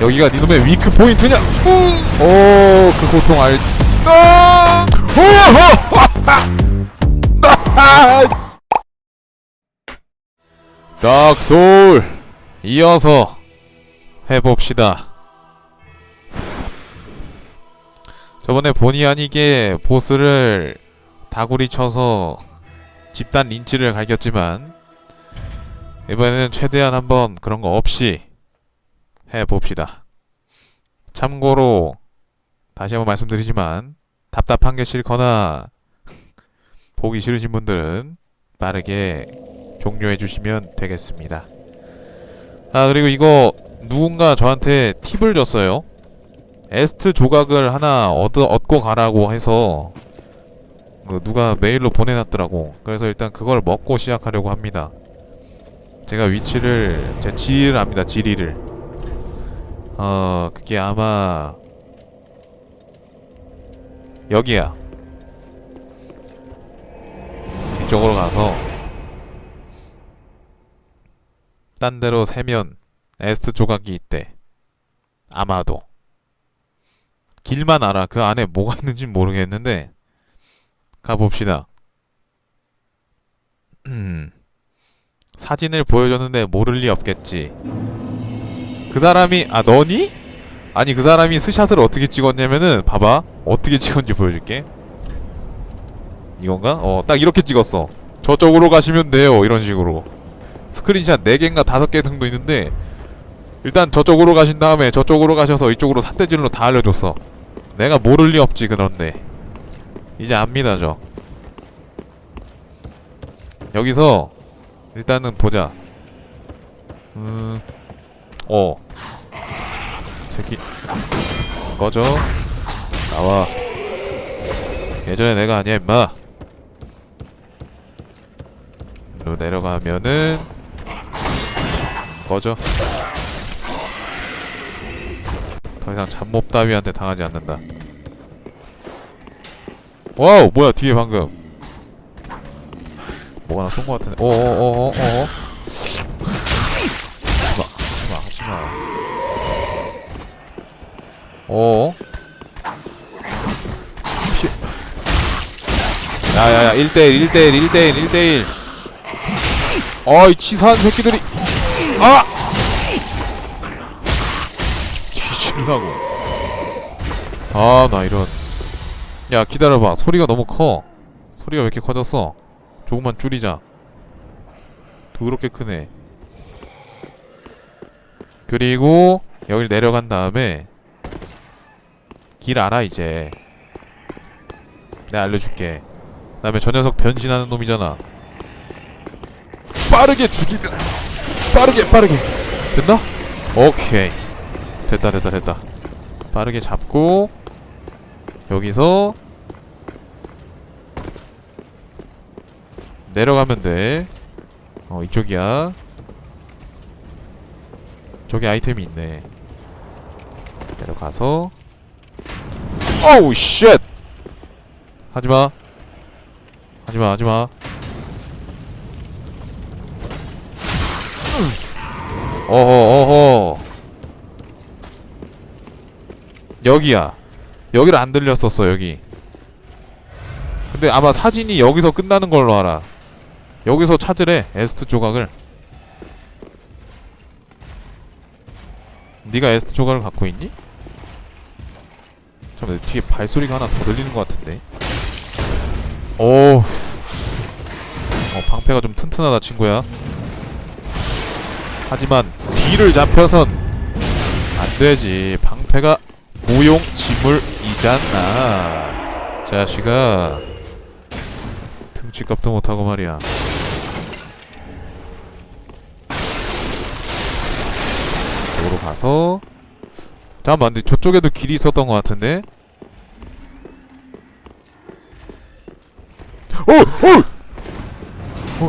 여기가 니놈의 위크 포인트냐? 오, 그 고통 알. 아! 닥소울 이어서 해봅시다. 저번에 본의 아니게 보스를 다구리 쳐서 집단 린치를 갈겼지만 이번에는 최대한 한번 그런 거 없이 해봅시다. 참고로 다시 한번 말씀드리지만 답답한 게 싫거나 보기 싫으신 분들은 빠르게 종료해 주시면 되겠습니다. 아 그리고 이거 누군가 저한테 팁을 줬어요. 에스트 조각을 하나 얻, 얻고 가라고 해서 그 누가 메일로 보내놨더라고. 그래서 일단 그걸 먹고 시작하려고 합니다. 제가 위치를 제 지리를 압니다. 지리를. 어 그게 아마 여기야. 이쪽으로 가서 딴 데로 세면 에스트 조각이 있대. 아마도. 길만 알아. 그 안에 뭐가 있는지 모르겠는데 가봅시다. 음. 사진을 보여줬는데 모를 리 없겠지. 그 사람이 아 너니? 아니 그 사람이 스샷을 어떻게 찍었냐면은 봐봐 어떻게 찍었는지 보여줄게. 이건가? 어 딱 이렇게 찍었어. 저쪽으로 가시면 돼요 이런 식으로. 스크린샷 4개인가 5개 정도 있는데 일단 저쪽으로 가신 다음에 저쪽으로 가셔서 이쪽으로 삿대질로 다 알려줬어. 내가 모를 리 없지 그런데 이제 압니다 저. 여기서 일단은 보자. 음, 어, 새끼 꺼져 나와. 예전에 내가 아니야 임마. 로 내려가면은 꺼져. 더 이상 잡몹 따위한테 당하지 않는다. 와우 뭐야 뒤에 방금 뭐가 나쏜거 같은데 어어어어어 하지마 어어? 피 야야야 1대1 1대1 1대1 1대1 어이 치사한 새끼들이. 아! 뒤질라고. 아 나 이런. 야 기다려봐. 소리가 너무 커. 소리가 왜 이렇게 커졌어? 조금만 줄이자. 더럽게 크네 그리고 여길 내려간 다음에 길 알아 이제 내가 알려줄게 그 다음에 저 녀석 변신하는 놈이잖아 빠르게 죽이면 빠르게 빠르게 됐나? 오케이 됐다 됐다 됐다 빠르게 잡고 여기서 내려가면 돼. 어 이쪽이야. 저기 아이템이 있네. 내려가서 오우 쉣. 하지마. 하지마 하지마. 어허 어허. 여기야. 여기를 안 들렸었어 여기. 근데 아마 사진이 여기서 끝나는 걸로 알아. 여기서 찾으래 에스트 조각을. 네가 에스트 조각을 갖고 있니? 잠깐 뒤에 발소리가 하나 더 들리는 것 같은데. 오. 어 방패가 좀 튼튼하다 친구야. 하지만 뒤를 잡혀선 안 되지. 방패가 무용 지물이잖아. 자식아. 등치값도 못하고 말이야. 저쪽으로 가서 잠깐만 근데 저쪽에도 길이 있었던 것 같은데? 어! 어!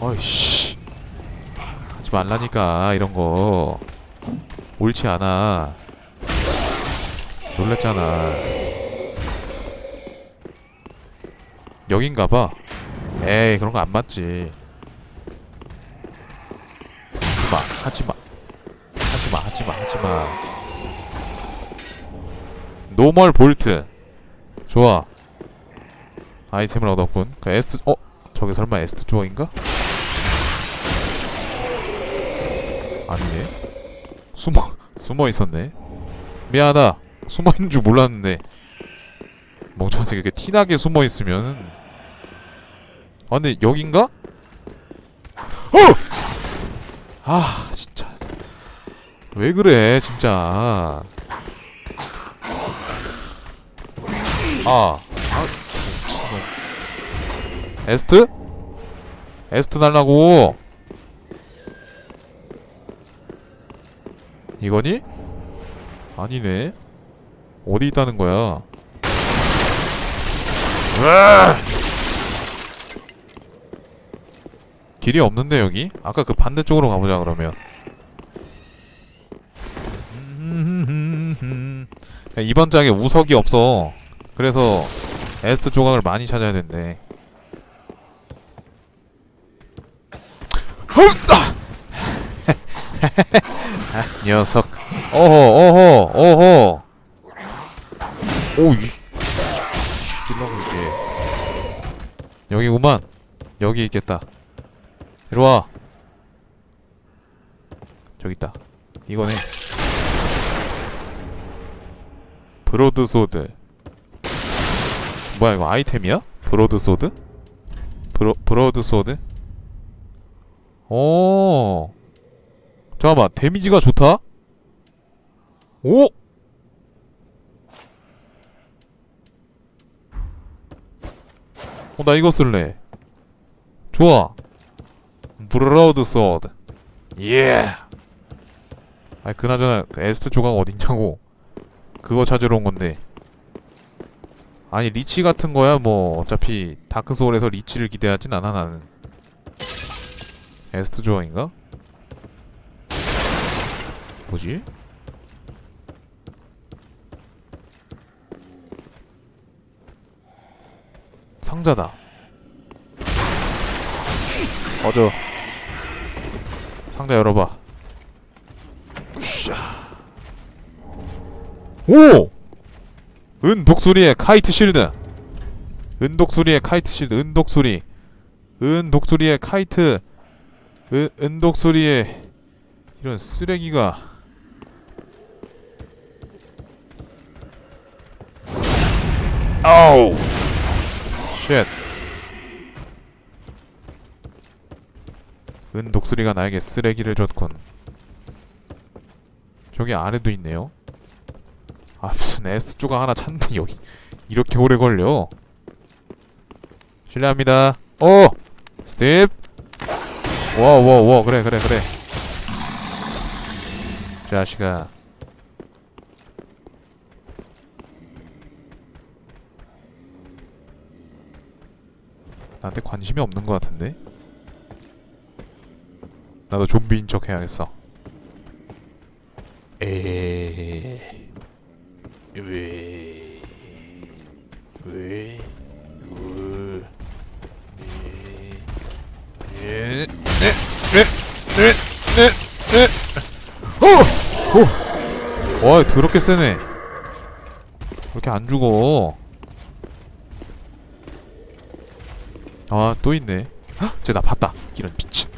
어! 어이씨 하지 말라니까 이런 거 옳지 않아 놀랬잖아 여긴가봐 에이 그런 거 안 맞지 하지마 하지마 하지마 노멀 볼트. 좋아. 아이템을 얻었군. 그 에스트 어? 저게 설마 에스트 조각인가? 아니네. 숨어 숨어 있었네. 미안하다. 숨어 있는 줄 몰랐는데. 멍청한 새끼 이렇게 티나게 숨어 있으면. 아 근데 여긴가? 어! 아 진짜 왜 그래 진짜 아, 아 미친놈. 에스트? 에스트 날라고 이거니? 아니네 어디 있다는 거야! 길이 없는데 여기? 아까 그 반대쪽으로 가보자 그러면 야, 이번 장에 우석이 없어. 그래서 에스트 조각을 많이 찾아야 된대. 아, 녀석. 어허 어허 어허. 오 이 찔러고 이게. 여기구만. 여기 있겠다. 이리와. 저기 있다. 이거네 브로드 소드 뭐야 이거 아이템이야? 브로드 소드? 브로, 브로드 소드? 오 잠깐만 데미지가 좋다? 오! 어, 나 이거 쓸래. 좋아. 브로드 소드. 예. 아, 그나저나 그 에스트 조각 어딨냐고. 그거 찾으러 온 건데. 아니 리치 같은 거야 뭐 어차피 다크 소울에서 리치를 기대하진 않아 나는. 에스트 조각인가? 뭐지? 상자다. 꺼져. 상자 열어봐. 으쌰. 오! 은 독수리의 카이트 실드. 은 독수리의 카이트 실드. 은 독수리. 은 독수리의 카이트. 은, 은 독수리의 이런 쓰레기가. 아우. 쉣. 은 독수리가 나에게 쓰레기를 줬군. 저기 안에도 있네요. 아 무슨 S 조각 하나 찾는데 여기 이렇게 오래 걸려. 실례합니다. 어, 스텝. 와와와 그래 그래 그래. 자식아. 나한테 관심이 없는 것 같은데? 나도 좀비인 척 해야겠어. 에. 왜? 왜? 에. 오! 오! 와, 더럽게 세네. 그렇게 안 죽어. 아, 또 있네. 헉, 쟤나 봤다. 이런 미친.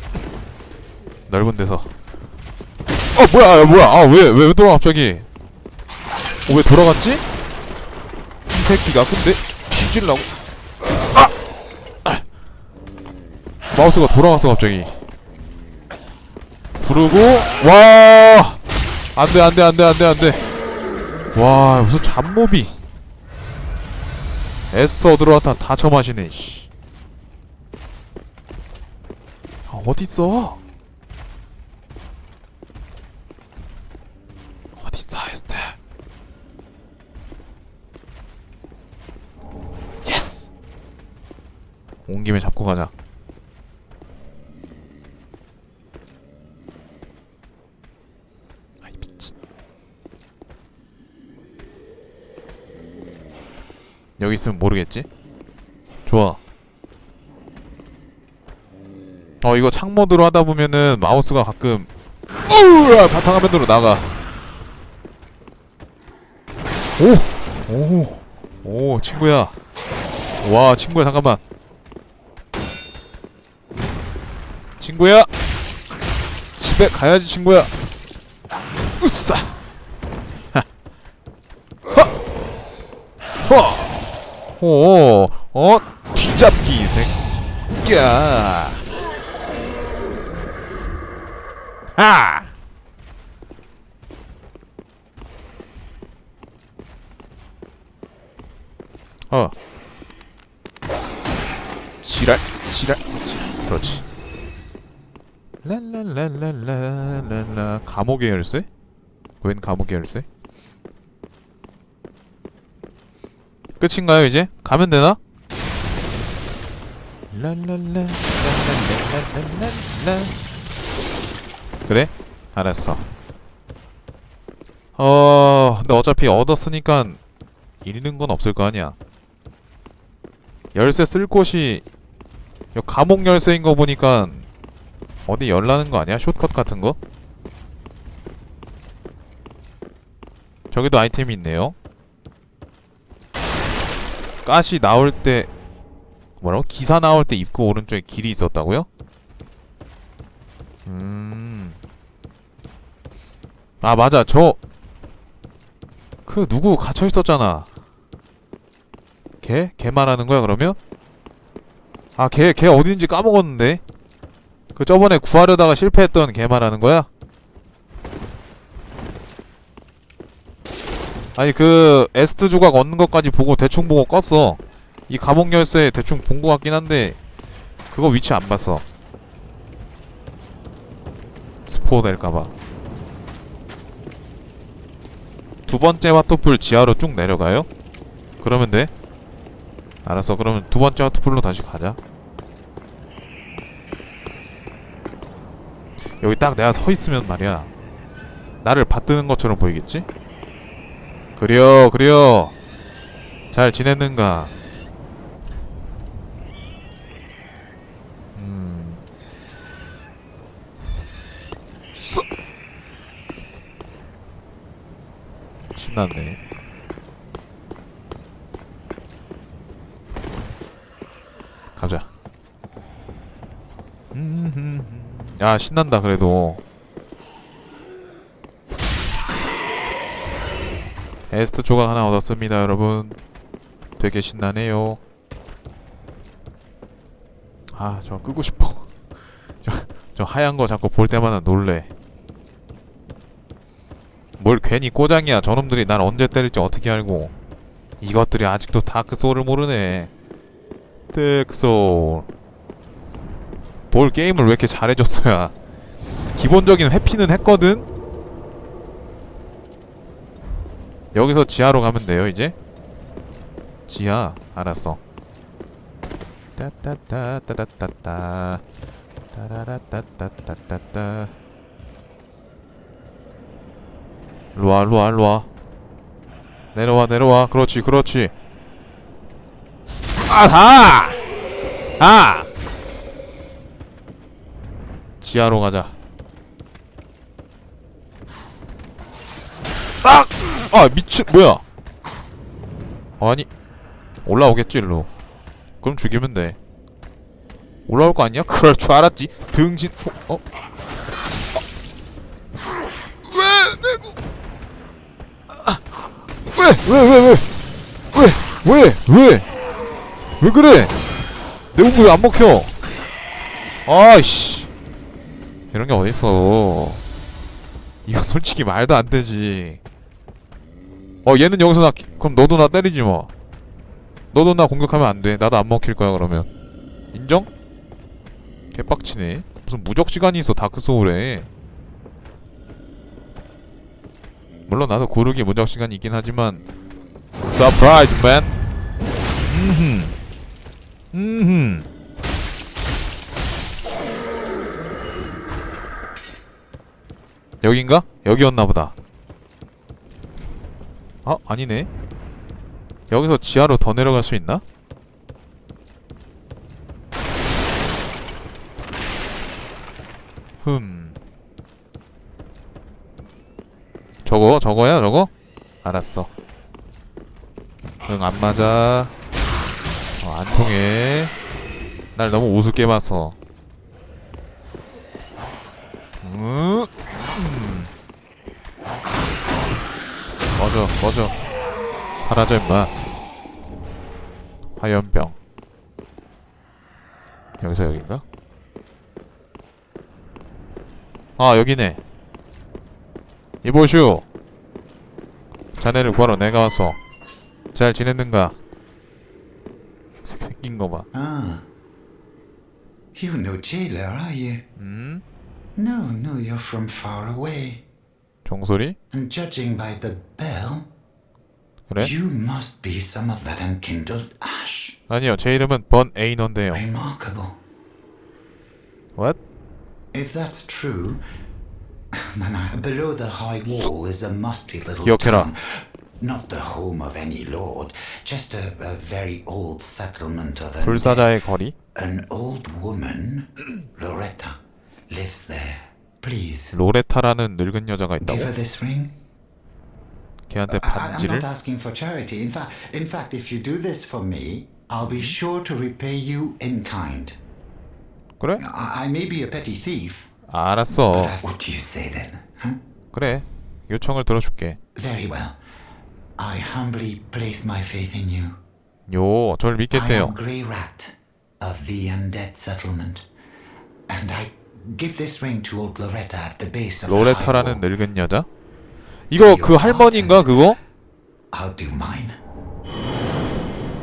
넓은 데서. 어, 뭐야, 아, 뭐야. 아, 왜, 왜 돌아가, 갑자기. 어, 왜 돌아갔지? 이 새끼가, 근데, 뒤질라고. 아! 아! 마우스가 돌아갔어, 갑자기. 부르고, 와! 안 돼, 안 돼, 안 돼, 안 돼, 안 돼. 와, 무슨 잡몹이. 에스터 들어왔다 다 처마시네, 씨. 아? 어딨어, 에스터? 예스! 온 김에 잡고 가자. 아이 미친. 여기 있으면 모르겠지? 좋아. 어 이거 창 모드로 하다 보면은 마우스가 가끔 어우 바탕화면으로 나가. 오 오, 오, 친구야. 와, 친구야, 잠깐만. 친구야! 집에 가야지, 친구야. 으싸! 하! 허! 어? 뒤잡기, 이 새끼야. 하! 어. 지랄, 지랄. 그렇지. 랄랄랄랄랄랄라 감옥의 열쇠? 웬 감옥의 열쇠? 끝인가요 이제? 가면 되나? 랄랄라 랄랄랄랄랄라 그래? 알았어 어... 근데 어차피 얻었으니까 잃는 건 없을 거 아니야 열쇠 쓸 곳이 요 감옥 열쇠인 거 보니까 어디 열라는 거 아니야? 숏컷 같은 거? 저기도 아이템이 있네요. 가시 나올 때 뭐라고? 기사 나올 때 입구 오른쪽에 길이 있었다고요? 음. 아 맞아 저 그 누구 갇혀 있었잖아. 걔? 걔 말하는 거야 그러면? 아 걔 걔 어딘지 까먹었는데. 그 저번에 구하려다가 실패했던 걔 말하는 거야? 아니 그 에스트 조각 얻는 것까지 보고 대충 보고 껐어. 이 감옥 열쇠 대충 본 것 같긴 한데 그거 위치 안 봤어. 스포 될까봐. 두 번째 와토풀 지하로 쭉 내려가요? 그러면 돼? 알았어. 그러면 두 번째 와토풀로 다시 가자. 여기 딱 내가 서 있으면 말이야. 나를 받드는 것처럼 보이겠지? 그려, 그려. 잘 지냈는가? 음. 쏘! 신났네. 가자. 음, 야 신난다 그래도. 에스트 조각 하나 얻었습니다, 여러분. 되게 신나네요. 아, 저 끄고 싶어. 저, 저 하얀 거 자꾸 볼 때마다 놀래. 뭘 괜히 꼬장이야. 저놈들이 날 언제 때릴지 어떻게 알고. 이것들이 아직도 다크 소울을 모르네. 다크 소울. 뭘 게임을 왜 이렇게 잘해줬어야. 기본적인 회피는 했거든? 여기서 지하로 가면 돼요, 이제? 지하. 알았어. 따따따따따따따. 따라라따따따따따. 일로와 일로와 일로와 내려와 내려와 그렇지 그렇지 아다 아 지하로 가자 아! 아 미친 뭐야 아니 올라오겠지 일로 그럼 죽이면 돼 올라올 거 아니야? 그럴 줄 알았지 등신 어? 어? 왜 내고 왜? 왜? 왜? 왜? 왜? 왜? 왜? 왜 그래? 내 공부 왜안 먹혀? 아이씨 이런 게 어딨어. 이거 솔직히 말도 안 되지. 어 얘는 여기서 나 그럼 너도 나 때리지 뭐. 너도 나 공격하면 안돼. 나도 안 먹힐 거야 그러면. 인정? 개빡치네. 무슨 무적 시간이 있어 다크 소울에. 물론 나도 구르기 무적 시간이 있긴 하지만. 서프라이즈 맨 음흠. 음흠 여긴가? 여기였나 보다 아 아니네 여기서 지하로 더 내려갈 수 있나? 흠 저거 저거야 저거? 알았어 응, 안 맞아. 어, 안 통해. 날 너무 우습게. 음. 음. 꺼져, 꺼져. 사라져, 임마. 화염병. 여기서 여긴가? 아, 여기네. 이보슈. 자네를 구하러 내가 왔어. 잘 지냈는가? 새- 생긴 거 봐. Ah. You're no jailer, are you? 음? No, no, you're from far away. 종소리? And judging by the bell, 그래? you must be some of that unkindled ash. 아니요, 제 이름은 번 에이너인데요. Remarkable. What? If that's true, then I, below the high wall is a musty little 기억해라. town. Not the home of any lord, just a, a very old settlement of an, 불사자의 거리? an old woman, Loretta, lives there. Please, 로레타라는 늙은 여자가 give her 있다고? this ring. 걔한테 I, I'm 반지를? not asking for charity. In fact, in fact, if you do this for me, I'll be sure to repay you in kind. 그래? I, I may be a petty thief, 알았어. but I, what do you say then? Huh? 그래. 요청을 들어줄게. Very well. I humbly place my faith in you. 요, 절 I 믿겠대요. am Grey Rat of the Undead Settlement, and I give this ring to old Loretta at the base of the high 로레타라는. 늙은 여자? 이거 그 할머니인가 그거? I'll do mine.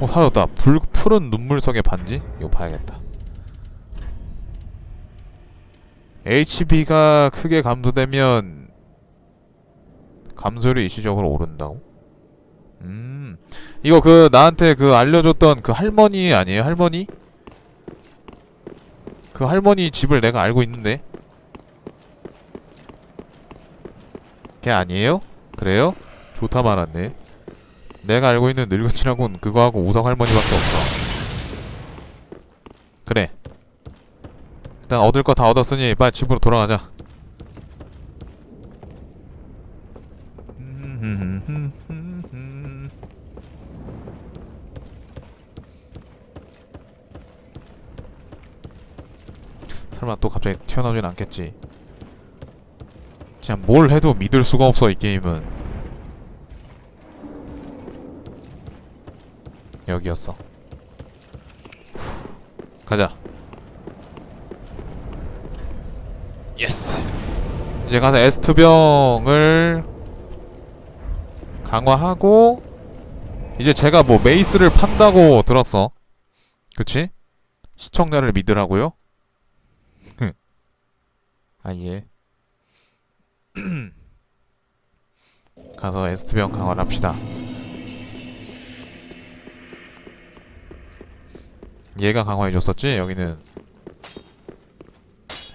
어 사라졌다. 불 푸른 눈물성의 반지? 이거 봐야겠다. HB가 크게 감소되면 감소율이 일시적으로 오른다고? 음 이거 그 나한테 그 알려줬던 그 할머니 아니에요 할머니? 그 할머니 집을 내가 알고 있는데 걔 아니에요? 그래요? 좋다 말았네 내가 알고 있는 늙은 친하고는 그거하고 우석 할머니밖에 없어. 그래. 일단 얻을 거 다 얻었으니 빨리 집으로 돌아가자. 설마 또 갑자기 튀어나오진 않겠지. 진짜 뭘 해도 믿을 수가 없어 이 게임은. 여기였어. 가자. 예스. 이제 가서 에스트병을 강화하고 이제 제가 뭐 메이스를 판다고 들었어. 그치? 시청자를 믿으라고요? 아 예. 가서 에스트병 강화를 합시다. 얘가 강화해줬었지? 여기는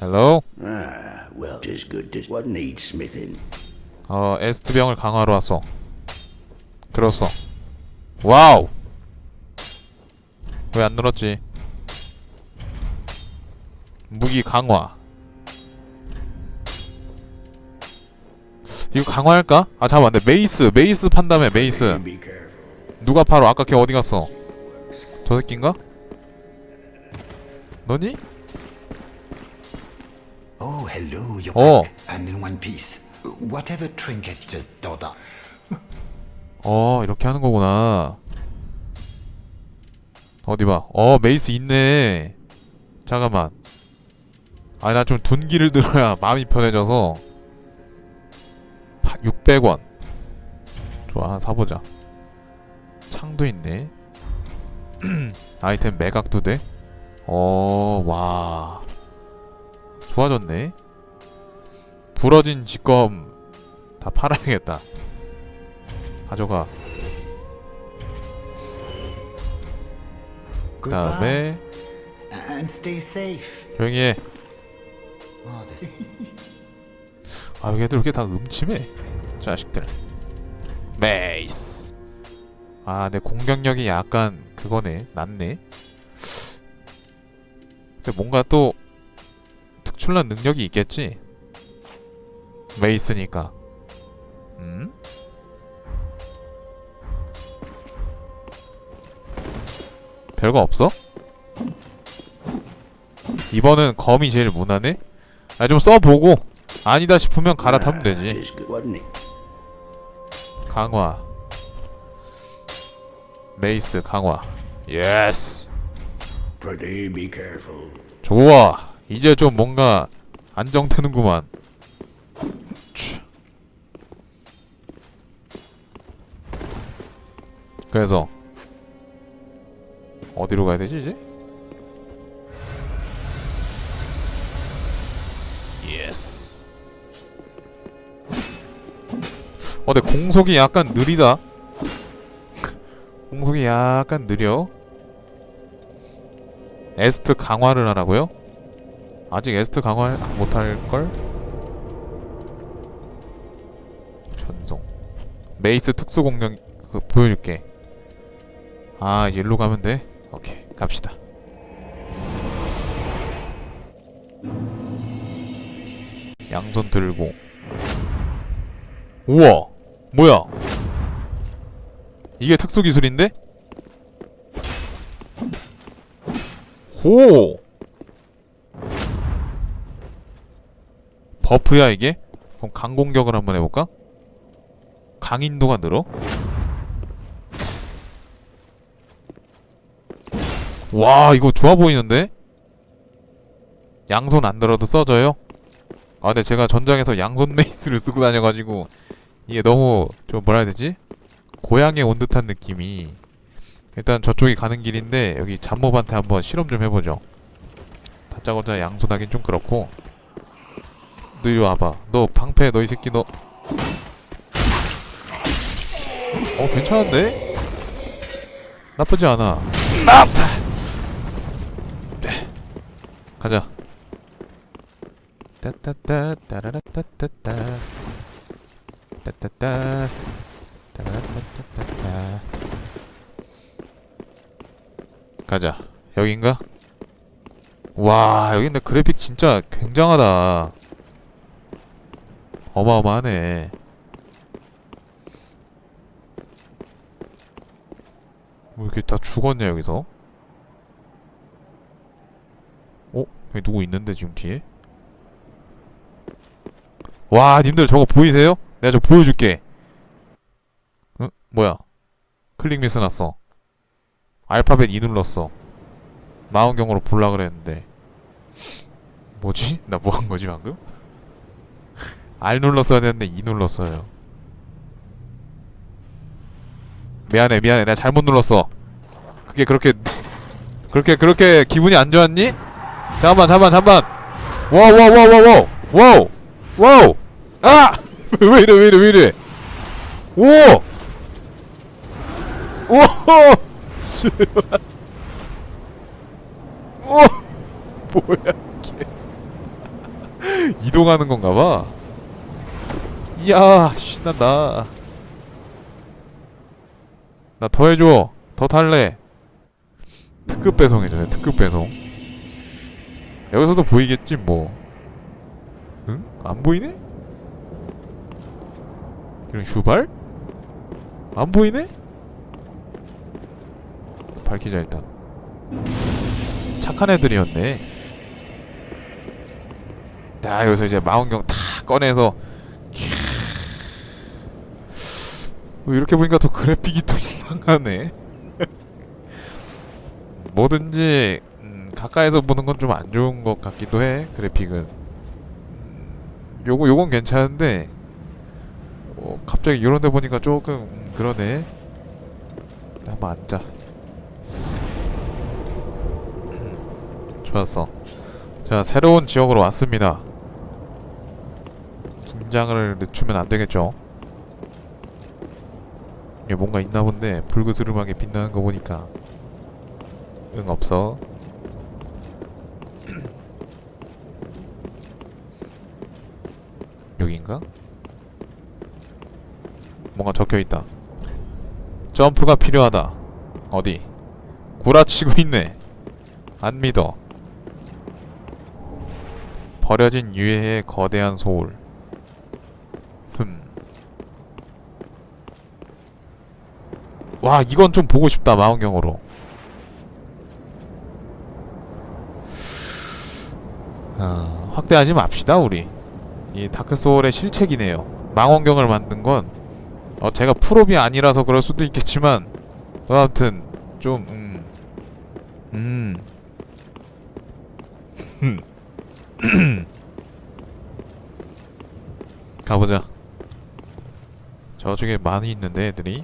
헬로? Ah, well, tis good. Tis what needs smithing. 어 에스트병을 강화로 왔어 그렇소 와우 왜안 늘었지 무기 강화 이거 강화할까? 아 잠깐만 근데 메이스 메이스 판다며 메이스. 누가 팔어 아까 걔 어디 갔어 저 새끼인가? 너니? Oh, hello, you're back and in one piece. Whatever trinket just daughter. 어 이렇게 하는 거구나 어디 봐어 메이스 있네 잠깐만 아니 나 좀 둔기를 들어야 마음이 편해져서 600원. 좋아 하나 사보자. 창도 있네. 아이템 매각도 돼? 어와. 좋아졌네. 부러진 직검 다 팔아야겠다. 가져가. 그 다음에. 조용히 해. 아 얘들 왜 이렇게 다 음침해? 자식들. 메이스. 아, 내 공격력이 약간 그거네. 낮네. 근데 뭔가 또 특출난 능력이 있겠지. 메이스니까. 음? 별거 없어? 이번은 검이 제일 무난해? 아 좀 써보고 아니다 싶으면 갈아타면 되지 wasn't it? 강화 메이스 강화 예스. 좋아 이제 좀 뭔가 안정되는구만 치. 그래서 어디로 가야 되지 이제? 어 근데 공속이 약간 느리다. 공속이 약간 느려. 에스트 강화를 하라고요? 아직 에스트 강화 못할걸? 전송. 메이스 특수 공격 그 보여줄게. 아 이제 일로 가면 돼? 오케이 갑시다. 양손 들고. 우와 뭐야 이게 특수 기술인데? 호 버프야 이게? 그럼 강공격을 한번 해볼까? 강인도가 늘어? 와 이거 좋아 보이는데? 양손 안 들어도 써져요? 아 근데 제가 전장에서 양손 메이스를 쓰고 다녀가지고 이게 너무 좀 뭐라 해야 되지? 고향에 온 듯한 느낌이 일단 저쪽이 가는 길인데 여기 잡몹한테 한번 실험 좀 해보죠. 다짜고짜 양손하긴 좀 그렇고. 너 이리 와봐. 너 방패 너 이 새끼 너. 어 괜찮은데? 나쁘지 않아. 네. 가자. 따따따 따라라따따따 따따따 따라라따따따 가자 여긴가? 와 여기 근데 그래픽 진짜 굉장하다 어마어마하네 뭐 이렇게 다 죽었냐 여기서 어? 여기 누구 있는데 지금 뒤에? 와 님들 저거 보이세요? 내가 저 보여줄게. 응? 뭐야? 클릭 미스 났어. 알파벳 2 눌렀어. 마운경으로 볼라 그랬는데. 뭐지? 나 뭐 한 거지 방금? R 눌렀어야 되는데 2 눌렀어요. 미안해 미안해. 내가 잘못 눌렀어. 그게 그렇게 그렇게 그렇게 기분이 안 좋았니? 잠깐만 잠깐만 잠깐만. 와우 와우 와우 와우 와우. 와우. 아! 왜 이래 왜 이래 왜 이래 오! 오! 씨발 오! 뭐야 이게 이동하는 건가 봐 이야 신난다 나 더 해줘 더 탈래 특급 배송 해줘 특급 배송 여기서도 보이겠지 뭐 응? 안 보이네? 이런 슈발? 안 보이네? 밝히자 일단. 착한 애들이었네. 자 여기서 이제 망원경 다 꺼내서 뭐 이렇게 보니까 더 그래픽이 또 이상하네. 뭐든지 음, 가까이서 보는 건 좀 안 좋은 것 같기도 해 그래픽은. 음, 요거 요건 괜찮은데 어, 갑자기 이런 데 보니까 조금 음, 그러네. 한번 앉자 좋았어. 자 새로운 지역으로 왔습니다. 긴장을 늦추면 안 되겠죠? 이게 뭔가 있나 본데 불그스름하게 빛나는 거 보니까. 응 없어. 여긴가? 뭔가 적혀있다. 점프가 필요하다. 어디? 구라치고 있네. 안 믿어. 버려진 유해의 거대한 소울. 흠. 와, 이건 좀 보고 싶다, 망원경으로. 어, 확대하지 맙시다, 우리. 이 다크소울의 실책이네요. 망원경을 만든 건 어, 제가 프로비 아니라서 그럴 수도 있겠지만 어, 아무튼 좀 음. 음. 가보자 저쪽에 많이 있는데 애들이